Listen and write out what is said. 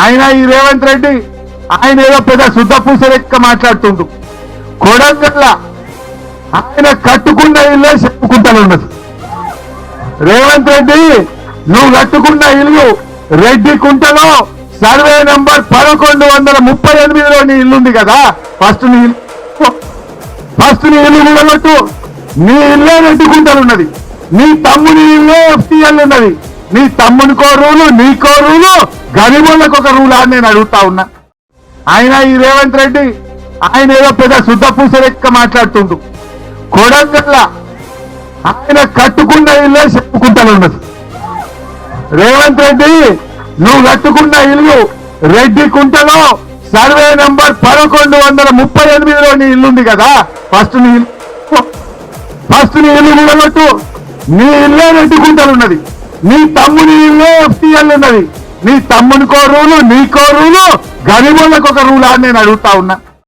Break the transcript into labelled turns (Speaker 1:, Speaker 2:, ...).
Speaker 1: ఆయన ఈ రేవంత్ రెడ్డి ఆయన ఏదో పెద్ద శుద్ధ పూస లెక్క మాట్లాడుతుండు. కొడంగల్ల ఆయన కట్టుకున్న ఇల్లే చెప్పుకుంటానున్నది రేవంత్ రెడ్డి నువ్వు కట్టుకున్న ఇల్లు రెడ్డి కుంటలో సర్వే నంబర్ పదకొండు వందల ముప్పై ఎనిమిదిలో నీ ఇల్లుంది కదా ఫస్ట్ నీ ఇల్లు ఫస్ట్ నీ ఇల్లు నిలబెట్టు నీ ఇల్లే రెడ్డి కుంటలున్నది. నీ తమ్ముని ఇల్లే ఎఫ్టీఎల్ ఉన్నది. నీ తమ్మునికో రూలు నీకో రూలు గరిబులకు ఒక రూలు అని నేను అడుగుతా ఉన్నా. ఆయన ఈ రేవంత్ రెడ్డి ఆయన ఏదో పెద్ద శుద్ధ పూస లెక్క మాట్లాడుతుండు. కొడంగల్ల ఆయన కట్టుకున్న ఇల్లే చెప్పుకుంటానున్నది రేవంత్ రెడ్డి నువ్వు కట్టుకున్న ఇల్లు రెడ్డి కుంటలో సర్వే నంబర్ పదకొండు వందల ముప్పై ఎనిమిదిలో నీ ఇల్లుంది కదా. ఫస్ట్ నీ ఇల్లు ఫస్ట్ నీ ఇల్లు నిలబెట్టు నీ ఇల్లే రెడ్డి కుంటలున్నది. నీ తమ్ముని ఇల్లే ఎఫ్టీఎల్ ఉన్నది నీ తమ్మునికో రూలు నీకో రూలు గరిబులకు ఒక రూల్ అని నేను అడుగుతా ఉన్నా.